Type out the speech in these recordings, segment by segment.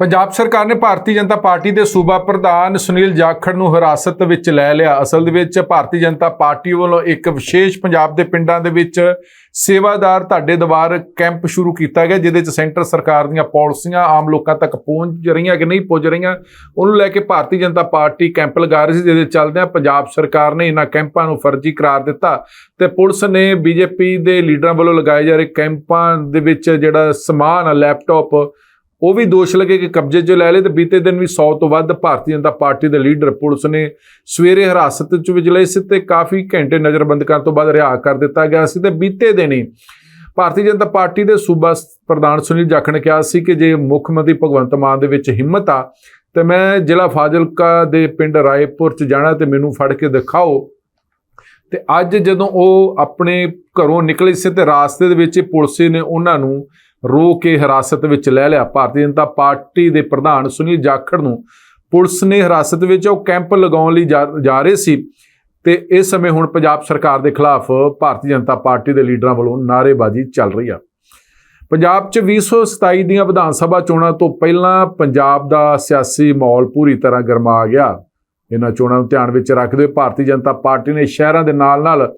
ਪੰਜਾਬ ਸਰਕਾਰ ਨੇ ਭਾਰਤੀ ਜਨਤਾ ਪਾਰਟੀ ਦੇ ਸੂਬਾ ਪ੍ਰਧਾਨ ਸੁਨੀਲ ਜਾਖੜ ਨੂੰ ਹਿਰਾਸਤ ਵਿੱਚ ਲੈ ਲਿਆ। ਅਸਲ ਦੇ ਵਿੱਚ ਭਾਰਤੀ ਜਨਤਾ ਪਾਰਟੀ ਵੱਲੋਂ ਇੱਕ ਵਿਸ਼ੇਸ਼ ਪੰਜਾਬ ਦੇ ਪਿੰਡਾਂ ਦੇ ਵਿੱਚ ਸੇਵਾਦਾਰ ਤੁਹਾਡੇ ਦਵਾਰ ਕੈਂਪ ਸ਼ੁਰੂ ਕੀਤਾ ਗਿਆ, ਜਿਹਦੇ ਵਿੱਚ ਸੈਂਟਰ ਸਰਕਾਰ ਦੀਆਂ ਪਾਲਿਸੀਆਂ ਆਮ ਲੋਕਾਂ ਤੱਕ ਪਹੁੰਚ ਰਹੀਆਂ ਕਿ ਨਹੀਂ ਪਹੁੰਚ ਰਹੀਆਂ। ਉਹਨੂੰ ਲੈ ਕੇ ਭਾਰਤੀ ਜਨਤਾ ਪਾਰਟੀ ਕੈਂਪ ਲਗਾ ਰਹੀ ਸੀ, ਜਿਹਦੇ ਚੱਲਦਿਆਂ ਪੰਜਾਬ ਸਰਕਾਰ ਨੇ ਇਹਨਾਂ ਕੈਂਪਾਂ ਨੂੰ ਫਰਜ਼ੀ ਕਰਾਰ ਦਿੱਤਾ ਤੇ ਪੁਲਿਸ ਨੇ ਬੀਜੇਪੀ ਦੇ ਲੀਡਰਾਂ ਵੱਲੋਂ ਲਗਾਏ ਜਾ ਰਹੇ ਕੈਂਪਾਂ ਦੇ ਵਿੱਚ ਜਿਹੜਾ ਸਮਾਨ ਆ, ਲੈਪਟਾਪ ਉਹ ਵੀ ਦੋਸ਼ ਲੱਗੇ ਕਿ ਕਬਜ਼ੇ 'ਚ ਲੈ ਲਏ ਤੇ ਬੀਤੇ ਦਿਨ ਵੀ 100 ਤੋਂ ਵੱਧ ਭਾਰਤੀ ਜਨਤਾ ਪਾਰਟੀ ਦੇ ਲੀਡਰ ਪੁਲਿਸ ਨੇ ਸਵੇਰੇ ਹਿਰਾਸਤ 'ਚ ਵਿੱਚ ਲਏ ਸੀ ਤੇ ਕਾਫੀ ਘੰਟੇ ਨਜ਼ਰਬੰਦ ਕਰਨ ਤੋਂ ਬਾਅਦ ਰਿਹਾ ਕਰ ਦਿੱਤਾ ਗਿਆ ਸੀ ਤੇ ਬੀਤੇ ਦਿਨ ਹੀ ਭਾਰਤੀ ਜਨਤਾ ਪਾਰਟੀ ਦੇ ਸੂਬਾ ਪ੍ਰਧਾਨ ਸੁਨੀਲ ਜਾਖੜ ਨੇ ਕਿਹਾ ਸੀ ਕਿ ਜੇ ਮੁੱਖ ਮੰਤਰੀ ਭਗਵੰਤ ਮਾਨ ਦੇ ਵਿੱਚ ਹਿੰਮਤ ਆ, ਤੇ ਮੈਂ ਜ਼ਿਲ੍ਹਾ ਫਾਜ਼ਿਲਕਾ ਦੇ ਪਿੰਡ ਰਾਏਪੁਰ 'ਚ ਜਾਣਾ ਤੇ ਮੈਨੂੰ ਫੜ ਕੇ ਦਿਖਾਓ। ਤੇ ਅੱਜ ਜਦੋਂ ਉਹ ਆਪਣੇ ਘਰੋਂ ਨਿਕਲੇ ਸੀ ਤੇ ਰਾਸਤੇ ਦੇ ਵਿੱਚ ਹੀ ਪੁਲਿਸ ਨੇ ਉਹਨਾਂ ਨੂੰ ਰੋ ਕੇ ਹਿਰਾਸਤ ਵਿੱਚ ਲੈ ਲਿਆ। ਭਾਰਤੀ ਜਨਤਾ ਪਾਰਟੀ ਦੇ ਪ੍ਰਧਾਨ ਸੁਨੀਲ ਜਾਖੜ ਨੂੰ ਪੁਲਿਸ ਨੇ ਹਿਰਾਸਤ ਵਿੱਚ ਉਹ ਕੈਂਪ ਲਗਾਉਣ ਲਈ ਜਾ ਜਾ ਰਹੇ ਸੀ ਤੇ ਇਸ ਸਮੇਂ ਹੁਣ ਪੰਜਾਬ ਸਰਕਾਰ ਦੇ ਖਿਲਾਫ ਭਾਰਤੀ ਜਨਤਾ ਪਾਰਟੀ ਦੇ ਲੀਡਰਾਂ ਵੱਲੋਂ ਨਾਅਰੇਬਾਜ਼ੀ ਚੱਲ ਰਹੀ ਆ। ਪੰਜਾਬ 'ਚ 2027 ਦੀਆਂ ਵਿਧਾਨ ਸਭਾ ਚੋਣਾਂ ਤੋਂ ਪਹਿਲਾਂ ਪੰਜਾਬ ਦਾ ਸਿਆਸੀ ਮਾਹੌਲ ਪੂਰੀ ਤਰ੍ਹਾਂ ਗਰਮਾ ਗਿਆ। ਇਹਨਾਂ ਚੋਣਾਂ ਨੂੰ ਧਿਆਨ ਵਿੱਚ ਰੱਖਦੇ ਹੋਏ ਭਾਰਤੀ ਜਨਤਾ ਪਾਰਟੀ ਨੇ ਸ਼ਹਿਰਾਂ ਦੇ ਨਾਲ-ਨਾਲ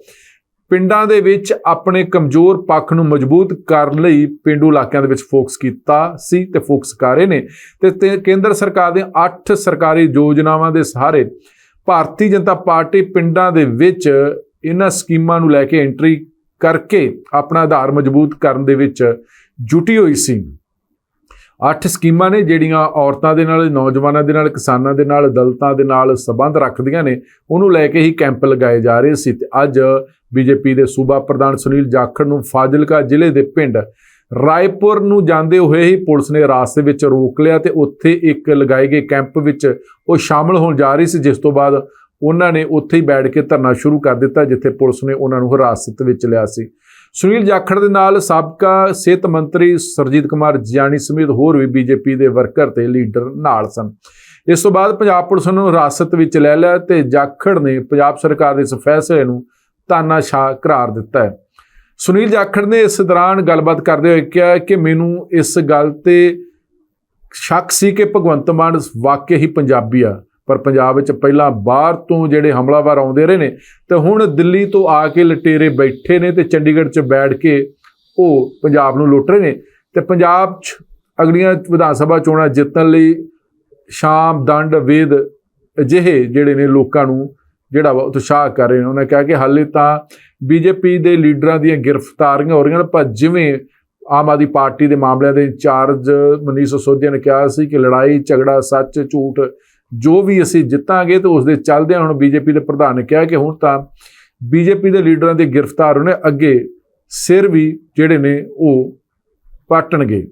ਪਿੰਡਾਂ ਦੇ ਵਿੱਚ ਆਪਣੇ ਕਮਜ਼ੋਰ ਪੱਖ ਨੂੰ ਮਜ਼ਬੂਤ ਕਰਨ ਲਈ ਪਿੰਡੂ ਇਲਾਕਿਆਂ ਦੇ ਵਿੱਚ ਫੋਕਸ ਕੀਤਾ ਸੀ ਤੇ ਫੋਕਸ ਕਰ ਰਹੇ ਨੇ। ਤੇ- ਕੇਂਦਰ ਸਰਕਾਰ ਦੀਆਂ 8 ਸਰਕਾਰੀ ਯੋਜਨਾਵਾਂ ਦੇ ਸਹਾਰੇ ਭਾਰਤੀ ਜਨਤਾ ਪਾਰਟੀ ਪਿੰਡਾਂ ਦੇ ਵਿੱਚ ਇਹਨਾਂ ਸਕੀਮਾਂ ਨੂੰ ਲੈ ਕੇ ਐਂਟਰੀ ਕਰਕੇ ਆਪਣਾ ਆਧਾਰ ਮਜ਼ਬੂਤ ਕਰਨ ਦੇ ਵਿੱਚ ਜੁਟੀ ਹੋਈ ਸੀ। ਅੱਠ ਸਕੀਮਾਂ ਨੇ ਜਿਹੜੀਆਂ ਔਰਤਾਂ ਦੇ ਨਾਲ, ਨੌਜਵਾਨਾਂ ਦੇ ਨਾਲ, ਕਿਸਾਨਾਂ ਦੇ ਨਾਲ ਦਲਤਾਂ ਦੇ ਨਾਲ ਸਬੰਧ ਰੱਖਦੀਆਂ ਨੇ, ਉਹਨੂੰ ਲੈ ਕੇ ਹੀ ਕੈਂਪ ਲਗਾਏ ਜਾ ਰਹੇ ਸੀ ਤੇ ਅੱਜ ਬੀਜੇਪੀ ਦੇ ਸੂਬਾ ਪ੍ਰਧਾਨ ਸੁਨੀਲ ਜਾਖੜ ਨੂੰ ਫਾਜ਼ਿਲਕਾ ਜ਼ਿਲ੍ਹੇ ਦੇ ਪਿੰਡ ਰਾਏਪੁਰ ਨੂੰ ਜਾਂਦੇ ਹੋਏ ਹੀ ਪੁਲਿਸ ਨੇ ਰਾਸਤੇ ਵਿੱਚ ਰੋਕ ਲਿਆ ਤੇ ਉੱਥੇ ਇੱਕ ਲਗਾਏ ਗਏ ਕੈਂਪ ਵਿੱਚ ਉਹ ਸ਼ਾਮਲ ਹੋਣ ਜਾ ਰਹੀ ਸੀ, ਜਿਸ ਤੋਂ ਬਾਅਦ ਉਹਨਾਂ ਨੇ ਉੱਥੇ ਹੀ ਬੈਠ ਕੇ ਧਰਨਾ ਸ਼ੁਰੂ ਕਰ ਦਿੱਤਾ, ਜਿੱਥੇ ਪੁਲਿਸ ਨੇ ਉਹਨਾਂ ਨੂੰ ਹਿਰਾਸਤ ਵਿੱਚ ਲਿਆ ਸੀ। ਸੁਨੀਲ ਜਾਖੜ ਦੇ ਨਾਲ ਸਾਬਕਾ ਸਿਹਤ ਮੰਤਰੀ ਸਰਜੀਤ ਕੁਮਾਰ ਜਿਆਣੀ ਸਮੇਤ ਹੋਰ ਵੀ ਬੀਜੇਪੀ ਦੇ ਵਰਕਰ ਤੇ ਲੀਡਰ ਨਾਲ ਸਨ। ਇਸ ਤੋਂ ਬਾਅਦ ਪੰਜਾਬ ਪੁਲਿਸ ਨੂੰ ਹਿਰਾਸਤ ਵਿੱਚ ਲੈ ਲਿਆ ਤੇ ਜਾਖੜ ਨੇ ਪੰਜਾਬ ਸਰਕਾਰ ਦੇ ਇਸ ਫੈਸਲੇ ਨੂੰ ਤਾਨਾਸ਼ਾਹ ਕਰਾਰ ਦਿੱਤਾ ਹੈ। ਸੁਨੀਲ ਜਾਖੜ ਨੇ ਇਸ ਦੌਰਾਨ ਗੱਲਬਾਤ ਕਰਦੇ ਹੋਏ ਕਿਹਾ ਕਿ ਮੈਨੂੰ ਇਸ ਗੱਲ ਤੇ ਸ਼ੱਕ ਸੀ ਕਿ ਭਗਵੰਤ ਮਾਨ ਵਾਕਿਆ ਹੀ ਪੰਜਾਬੀ ਆ। ਪਰ ਪੰਜਾਬ ਵਿੱਚ ਪਹਿਲਾਂ ਬਾਹਰ ਤੋਂ ਜਿਹੜੇ ਹਮਲਾਵਰ ਆਉਂਦੇ ਰਹੇ ਨੇ ਤੇ ਹੁਣ ਦਿੱਲੀ ਤੋਂ ਆ ਕੇ ਲਟੇਰੇ ਬੈਠੇ ਨੇ ਤੇ ਚੰਡੀਗੜ੍ਹ 'ਚ ਬੈਠ ਕੇ ਉਹ ਪੰਜਾਬ ਨੂੰ ਲੁੱਟ ਰਹੇ ਨੇ। ਤੇ ਪੰਜਾਬ 'ਚ ਅਗਲੀਆਂ ਵਿਧਾਨ ਸਭਾ ਚੋਣਾਂ ਜਿੱਤਣ ਲਈ ਸ਼ਾਮ, ਦੰਡ, ਵੇਦ ਅਜਿਹੇ ਜਿਹੜੇ ਨੇ ਲੋਕਾਂ ਨੂੰ ਜਿਹੜਾ ਵਾ ਉਤਸ਼ਾਹ ਕਰ ਰਹੇ ਨੇ। ਉਹਨਾਂ ਕਿਹਾ ਕਿ ਹਾਲੇ ਤਾਂ ਬੀਜੇਪੀ ਦੇ ਲੀਡਰਾਂ ਦੀਆਂ ਗ੍ਰਿਫਤਾਰੀਆਂ ਹੋ ਰਹੀਆਂ ਨੇ, ਪਰ ਜਿਵੇਂ ਆਮ ਆਦਮੀ ਪਾਰਟੀ ਦੇ ਮਾਮਲਿਆਂ ਦੇ ਇੰਚਾਰਜ ਮਨੀਸ਼ ਸੋਧਿਆ ਨੇ ਕਿਹਾ ਸੀ ਕਿ ਲੜਾਈ, ਝਗੜਾ, ਸੱਚ, ਝੂਠ ਜੋ ਵੀ ਅਸੀਂ ਜਿੱਤਾਂਗੇ ਤੇ ਉਸ ਦੇ ਚੱਲਦਿਆਂ ਹੁਣ ਬੀਜੇਪੀ ਦੇ ਪ੍ਰਧਾਨ ਨੇ ਕਿਹਾ ਕਿ ਹੁਣ ਤਾਂ ਬੀਜੇਪੀ ਦੇ ਲੀਡਰਾਂ ਦੇ ਗ੍ਰਿਫਤਾਰ ਹੋਣੇ ਅੱਗੇ ਸਿਰ ਵੀ ਜਿਹੜੇ ਨੇ ਉਹ ਪਾਟਣਗੇ।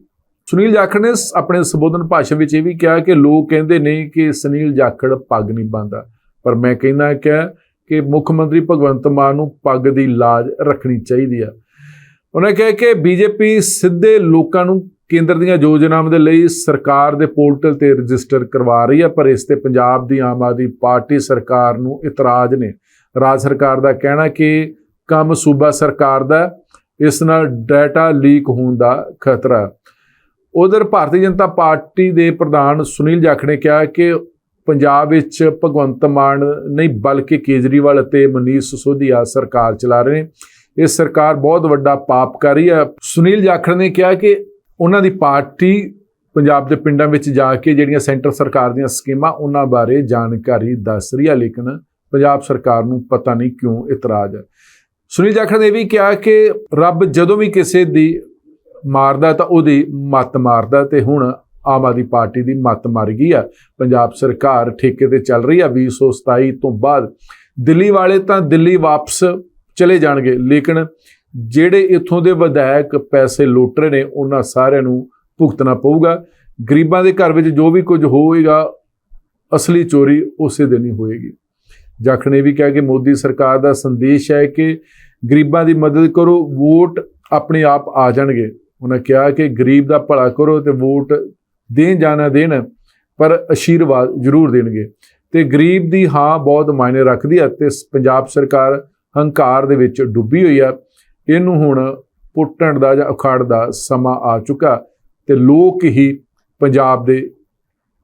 ਸੁਨੀਲ ਜਾਖੜ ਨੇ ਆਪਣੇ ਸੰਬੋਧਨ ਭਾਸ਼ਣ ਵਿੱਚ ਇਹ ਵੀ ਕਿਹਾ ਕਿ ਲੋਕ ਕਹਿੰਦੇ ਨੇ ਕਿ ਸੁਨੀਲ ਜਾਖੜ ਪੱਗ ਨਹੀਂ ਬੰਨਦਾ। ਪਰ ਮੈਂ ਕਹਿੰਦਾ ਕਿ ਕਿ ਮੁੱਖ ਮੰਤਰੀ ਭਗਵੰਤ ਮਾਨ ਨੂੰ ਪੱਗ ਦੀ ਲਾਜ ਰੱਖਣੀ ਚਾਹੀਦੀ ਆ। ਉਹਨੇ ਕਿਹਾ ਕਿ ਬੀਜੇਪੀ ਸਿੱਧੇ ਲੋਕਾਂ ਨੂੰ ਕੇਂਦਰ ਦੀਆਂ ਯੋਜਨਾਵਾਂ ਦੇ ਲਈ ਸਰਕਾਰ ਦੇ ਪੋਰਟਲ ਤੇ ਰਜਿਸਟਰ ਕਰਵਾ ਰਹੀ ਹੈ, ਪਰ ਇਸ ਤੇ ਪੰਜਾਬ ਦੀ ਆਮ ਆਦਮੀ ਪਾਰਟੀ ਸਰਕਾਰ ਨੂੰ ਇਤਰਾਜ਼ ਨੇ। ਰਾਜ ਸਰਕਾਰ ਦਾ ਕਹਿਣਾ ਕਿ ਕੰਮ ਸੂਬਾ ਸਰਕਾਰ ਦਾ ਇਸ ਨਾਲ ਡਾਟਾ ਲੀਕ ਹੋਣ ਦਾ ਖਤਰਾ ਹੈ। ਉਧਰ ਭਾਰਤੀ ਜਨਤਾ ਪਾਰਟੀ ਦੇ ਪ੍ਰਧਾਨ ਸੁਨੀਲ ਜਾਖੜ ਨੇ ਕਿਹਾ ਕਿ ਪੰਜਾਬ ਵਿੱਚ ਭਗਵੰਤ ਮਾਨ ਨਹੀਂ, ਬਲਕਿ ਕੇਜਰੀਵਾਲ ਅਤੇ ਮਨੀਸ਼ ਸਿਸੋਦੀਆ ਸਰਕਾਰ ਚਲਾ ਰਹੇ ਨੇ। ਇਹ ਸਰਕਾਰ ਬਹੁਤ ਵੱਡਾ ਪਾਪ ਕਰ ਰਹੀ ਹੈ। ਸੁਨੀਲ ਜਾਖੜ ਨੇ ਕਿਹਾ ਕਿ ਉਹਨਾਂ ਦੀ ਪਾਰਟੀ ਪੰਜਾਬ ਦੇ ਪਿੰਡਾਂ ਵਿੱਚ ਜਾ ਕੇ ਜਿਹੜੀਆਂ ਸੈਂਟਰ ਸਰਕਾਰ ਦੀਆਂ ਸਕੀਮਾਂ, ਉਹਨਾਂ ਬਾਰੇ ਜਾਣਕਾਰੀ ਦੱਸ ਰਹੀ ਹੈ ਲੇਕਿਨ ਪੰਜਾਬ ਸਰਕਾਰ ਨੂੰ ਪਤਾ ਨਹੀਂ ਕਿਉਂ ਇਤਰਾਜ਼ ਹੈ। ਸੁਨੀਲ ਜਾਖੜ ਨੇ ਇਹ ਵੀ ਕਿਹਾ ਕਿ ਰੱਬ ਜਦੋਂ ਵੀ ਕਿਸੇ ਦੀ ਮਾਰਦਾ ਤਾਂ ਉਹਦੀ ਮੱਤ ਮਾਰਦਾ ਤੇ ਹੁਣ ਆਮ ਆਦਮੀ ਪਾਰਟੀ ਦੀ ਮੱਤ ਮਰ ਗਈ ਆ। ਪੰਜਾਬ ਸਰਕਾਰ ਠੇਕੇ ਤੇ ਚੱਲ ਰਹੀ ਆ 2027 ਤੋਂ ਬਾਅਦ। ਦਿੱਲੀ ਵਾਲੇ ਤਾਂ ਦਿੱਲੀ ਵਾਪਸ ਚਲੇ ਜਾਣਗੇ, ਲੇਕਿਨ ਜਿਹੜੇ ਇੱਥੋਂ ਦੇ ਵਿਧਾਇਕ ਪੈਸੇ ਲੁੱਟ ਰਹੇ ਨੇ, ਉਹਨਾਂ ਸਾਰਿਆਂ ਨੂੰ ਭੁਗਤਣਾ ਪਊਗਾ। ਗਰੀਬਾਂ ਦੇ ਘਰ ਵਿੱਚ ਜੋ ਵੀ ਕੁਝ ਹੋਏਗਾ, ਅਸਲੀ ਚੋਰੀ ਉਸੇ ਦਿਨ ਹੀ ਹੋਏਗੀ। ਜਾਖੜ ਨੇ ਵੀ ਕਿਹਾ ਕਿ ਮੋਦੀ ਸਰਕਾਰ ਦਾ ਸੰਦੇਸ਼ ਹੈ ਕਿ ਗਰੀਬਾਂ ਦੀ ਮਦਦ ਕਰੋ, ਵੋਟ ਆਪਣੇ ਆਪ ਆ ਜਾਣਗੇ। ਉਹਨਾਂ ਕਿਹਾ ਕਿ ਗਰੀਬ ਦਾ ਭਲਾ ਕਰੋ ਤੇ ਵੋਟ ਦੇਣ ਜਾਣਾ ਦੇਣ, ਪਰ ਆਸ਼ੀਰਵਾਦ ਜ਼ਰੂਰ ਦੇਣਗੇ। ਤੇ ਗਰੀਬ ਦੀ ਹਾਂ ਬਹੁਤ ਮਾਇਨੇ ਰੱਖਦੀ ਹੈ ਤੇ ਪੰਜਾਬ ਸਰਕਾਰ ਹੰਕਾਰ ਦੇ ਵਿੱਚ ਡੁੱਬੀ ਹੋਈ ਆ। ਇਹਨੂੰ ਹੁਣ ਪੁੱਟਣ ਦਾ ਜਾਂ ਉਖਾੜ ਦਾ ਸਮਾਂ ਆ ਚੁੱਕਾ ਤੇ ਲੋਕ ਹੀ ਪੰਜਾਬ ਦੇ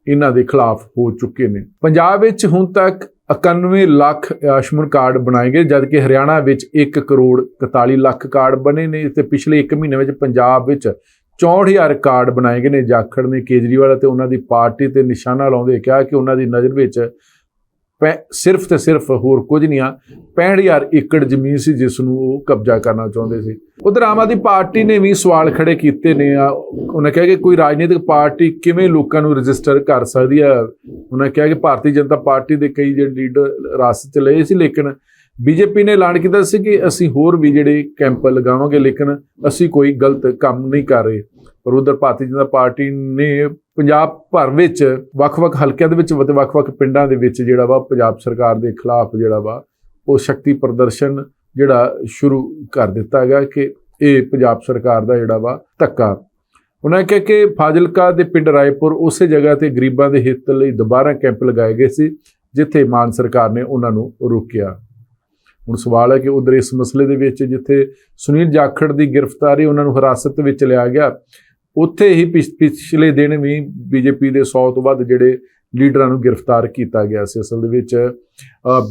ਇਹਨਾਂ ਦੇ ਖਿਲਾਫ ਹੋ ਚੁੱਕੇ ਨੇ। ਪੰਜਾਬ ਵਿੱਚ ਹੁਣ ਤੱਕ 91 ਲੱਖ ਆਯੁਸ਼ਮਾਨ ਕਾਰਡ ਬਣਾਏ ਗਏ, ਜਦਕਿ ਹਰਿਆਣਾ ਵਿੱਚ 1 ਕਰੋੜ 41 ਲੱਖ ਕਾਰਡ ਬਣੇ ਨੇ ਤੇ ਪਿਛਲੇ 1 ਮਹੀਨੇ ਵਿੱਚ ਪੰਜਾਬ ਵਿੱਚ 64000 ਕਾਰਡ ਬਣਾਏ ਗਏ ਨੇ। ਜਾਖੜ ਨੇ ਕੇਜਰੀਵਾਲ ਅਤੇ ਉਹਨਾਂ ਦੀ ਪਾਰਟੀ ਤੇ ਨਿਸ਼ਾਨਾ ਲਾਉਂਦੇ ਕਿਹਾ ਕਿ ਉਹਨਾਂ ਦੀ ਨਜ਼ਰ ਵਿੱਚ ਸਿਰਫ ਤੇ ਸਿਰਫ ਹੋਰ ਕੁਝ ਨਹੀਂ ਆ 65000 ਏਕੜ ਜ਼ਮੀਨ ਸੀ ਜਿਸ ਨੂੰ ਉਹ ਕਬਜ਼ਾ ਕਰਨਾ ਚਾਹੁੰਦੇ ਸੀ। ਉਧਰ ਆਮ ਆਦਮੀ ਪਾਰਟੀ ਨੇ ਵੀ ਸਵਾਲ ਖੜੇ ਕੀਤੇ ਨੇ ਆ, ਉਹਨਾਂ ਕਿਹਾ ਕਿ ਕੋਈ ਰਾਜਨੀਤਿਕ ਪਾਰਟੀ ਕਿਵੇਂ ਲੋਕਾਂ ਨੂੰ ਰਜਿਸਟਰ ਕਰ ਸਕਦੀ ਆ? ਉਹਨਾਂ ਕਿਹਾ ਕਿ ਭਾਰਤੀ ਜਨਤਾ ਪਾਰਟੀ ਦੇ ਕਈ ਜਿਹੜੇ ਲੀਡਰ ਰਾਸਤੇ ਚ ਲਏ ਸੀ, ਲੇਕਿਨ ਬੀਜੇਪੀ ਨੇ ਐਲਾਨ ਕੀਤਾ ਸੀ ਕਿ ਅਸੀਂ ਹੋਰ ਵੀ ਜਿਹੜੇ ਕੈਂਪ ਲਗਾਵਾਂਗੇ, ਲੇਕਿਨ ਅਸੀਂ ਕੋਈ ਗਲਤ ਕੰਮ ਨਹੀਂ ਕਰ ਰਹੇ। ਪਰ ਉਧਰ ਭਾਰਤੀ ਜਨਤਾ ਪਾਰਟੀ ਨੇ ਪੰਜਾਬ ਭਰ ਵਿੱਚ ਵੱਖ-ਵੱਖ ਹਲਕਿਆਂ ਦੇ ਵਿੱਚ ਅਤੇ ਵੱਖ-ਵੱਖ ਪਿੰਡਾਂ ਦੇ ਵਿੱਚ ਜਿਹੜਾ ਵਾ ਪੰਜਾਬ ਸਰਕਾਰ ਦੇ ਖਿਲਾਫ ਜਿਹੜਾ ਵਾ ਉਹ ਸ਼ਕਤੀ ਪ੍ਰਦਰਸ਼ਨ ਜਿਹੜਾ ਸ਼ੁਰੂ ਕਰ ਦਿੱਤਾ ਗਿਆ ਕਿ ਇਹ ਪੰਜਾਬ ਸਰਕਾਰ ਦਾ ਜਿਹੜਾ ਵਾ ਧੱਕਾ। ਉਹਨਾਂ ਕਿਹਾ ਕਿ ਫਾਜ਼ਿਲਕਾ ਦੇ ਪਿੰਡ ਰਾਏਪੁਰ ਉਸੇ ਜਗ੍ਹਾ ਤੇ ਗਰੀਬਾਂ ਦੇ ਹਿੱਤ ਲਈ ਦੁਬਾਰਾ ਕੈਂਪ ਲਗਾਏ ਗਏ ਸੀ, ਜਿੱਥੇ ਮਾਨ ਸਰਕਾਰ ਨੇ ਉਹਨਾਂ ਨੂੰ ਰੋਕਿਆ। ਹੁਣ ਸਵਾਲ ਹੈ ਕਿ ਉਧਰ ਇਸ ਮਸਲੇ ਦੇ ਵਿੱਚ ਜਿੱਥੇ ਸੁਨੀਲ ਜਾਖੜ ਦੀ ਗ੍ਰਿਫਤਾਰੀ ਉਹਨਾਂ ਨੂੰ ਹਿਰਾਸਤ ਵਿੱਚ ਲਿਆ ਗਿਆ ਉੱਥੇ ਹੀ ਪਿਛ- ਪਿਛਲੇ ਦਿਨ ਵੀ ਬੀਜੇਪੀ ਦੇ 100 ਤੋਂ ਵੱਧ ਜਿਹੜੇ ਲੀਡਰਾਂ ਨੂੰ ਗ੍ਰਿਫਤਾਰ ਕੀਤਾ ਗਿਆ ਸੀ। ਅਸਲ ਦੇ ਵਿੱਚ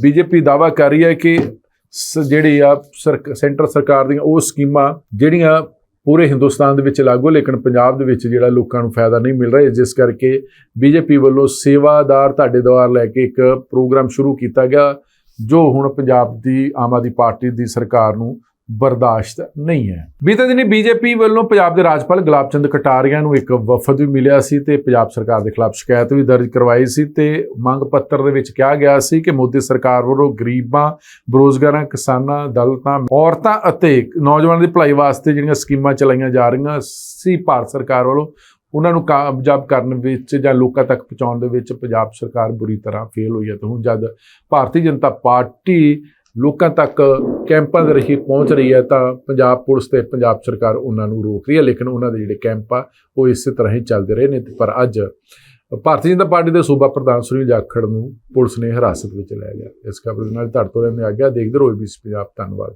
ਬੀਜੇਪੀ ਦਾਵਾ ਕਰ ਰਹੀ ਹੈ ਕਿ ਸ- ਜਿਹੜੀ ਆ ਸਰਕ- ਸੈਂਟਰ ਸਰਕਾਰ ਦੀਆਂ ਉਹ ਸਕੀਮਾਂ ਜਿਹੜੀਆਂ ਪੂਰੇ ਹਿੰਦੁਸਤਾਨ ਦੇ ਵਿੱਚ ਲਾਗੂ ਲੇਕਿਨ ਪੰਜਾਬ ਦੇ ਵਿੱਚ ਜਿਹੜਾ ਲੋਕਾਂ ਨੂੰ ਫਾਇਦਾ ਨਹੀਂ ਮਿਲ ਰਿਹਾ, ਜਿਸ ਕਰਕੇ ਬੀਜੇਪੀ ਵੱਲੋਂ ਸੇਵਾਦਾਰ ਤੁਹਾਡੇ ਦੁਆਰ ਲੈ ਕੇ ਇੱਕ ਪ੍ਰੋਗਰਾਮ ਸ਼ੁਰੂ ਕੀਤਾ ਗਿਆ, ਜੋ ਹੁਣ ਪੰਜਾਬ ਦੀ, ਆਮ ਆਦਮੀ ਪਾਰਟੀ ਦੀ ਸਰਕਾਰ ਨੂੰ ਬਰਦਾਸ਼ਤ ਨਹੀਂ ਹੈ। ਬੀਤੇ ਦਿਨੀ ਬੀਜੇਪੀ ਵੱਲੋਂ ਪੰਜਾਬ ਦੇ ਰਾਜਪਾਲ ਗੁਲਾਬ ਚੰਦ ਕਟਾਰੀਆ ਨੂੰ ਇੱਕ ਵਫਦ ਵੀ ਮਿਲਿਆ ਸੀ ਤੇ ਪੰਜਾਬ ਸਰਕਾਰ ਦੇ ਖਿਲਾਫ ਸ਼ਿਕਾਇਤ ਵੀ ਦਰਜ ਕਰਵਾਈ ਸੀ ਤੇ ਮੰਗ ਪੱਤਰ ਦੇ ਵਿੱਚ ਕਿਹਾ ਗਿਆ ਸੀ ਕਿ ਮੋਦੀ ਸਰਕਾਰ ਵੱਲੋਂ ਗਰੀਬਾਂ, ਬੇਰੁਜ਼ਗਾਰਾਂ, ਕਿਸਾਨਾਂ ਦਲਤਾਂ ਔਰਤਾਂ ਅਤੇ ਨੌਜਵਾਨਾਂ ਦੀ ਭਲਾਈ ਵਾਸਤੇ ਜਿਹੜੀਆਂ ਸਕੀਮਾਂ ਚਲਾਈਆਂ ਜਾ ਰਹੀਆਂ ਸੀ ਭਾਰਤ ਸਰਕਾਰ ਵੱਲੋਂ, ਉਹਨਾਂ ਨੂੰ ਕਾਮਯਾਬ ਕਰਨ ਵਿੱਚ ਜਾਂ ਲੋਕਾਂ ਤੱਕ ਪਹੁੰਚਾਉਣ ਦੇ ਵਿੱਚ ਪੰਜਾਬ ਸਰਕਾਰ ਬੁਰੀ ਤਰ੍ਹਾਂ ਫੇਲ ਹੋਈ ਹੈ। ਤੇ ਹੁਣ ਜਦ ਭਾਰਤੀ ਜਨਤਾ ਪਾਰਟੀ ਲੋਕਾਂ ਤੱਕ ਕੈਂਪਾਂ ਦੇ ਰਹੀ ਪਹੁੰਚ ਰਹੀ ਹੈ ਤਾਂ ਪੰਜਾਬ ਪੁਲਿਸ ਤੇ ਪੰਜਾਬ ਸਰਕਾਰ ਉਹਨਾਂ ਨੂੰ ਰੋਕ ਰਹੀ ਹੈ, ਲੇਕਿਨ ਉਹਨਾਂ ਦੇ ਜਿਹੜੇ ਕੈਂਪ ਆ, ਉਹ ਇਸੇ ਤਰ੍ਹਾਂ ਹੀ ਚੱਲਦੇ ਰਹੇ ਨੇ ਤੇ ਪਰ ਅੱਜ ਭਾਰਤੀ ਜਨਤਾ ਪਾਰਟੀ ਦੇ ਸੂਬਾ ਪ੍ਰਧਾਨ ਸੁਨੀਲ ਜਾਖੜ ਨੂੰ ਪੁਲਿਸ ਨੇ ਹਿਰਾਸਤ ਵਿੱਚ ਲੈ ਲਿਆ। ਇਸ ਖਬਰ ਦੇ ਨਾਲ ਧੜ ਤੋਂ ਰਹਿੰਦੇ ਆ ਗਿਆ ਦੇਖਦੇ ਰਹੋ ਬੀਸ ਪੰਜਾਬ, ਧੰਨਵਾਦ।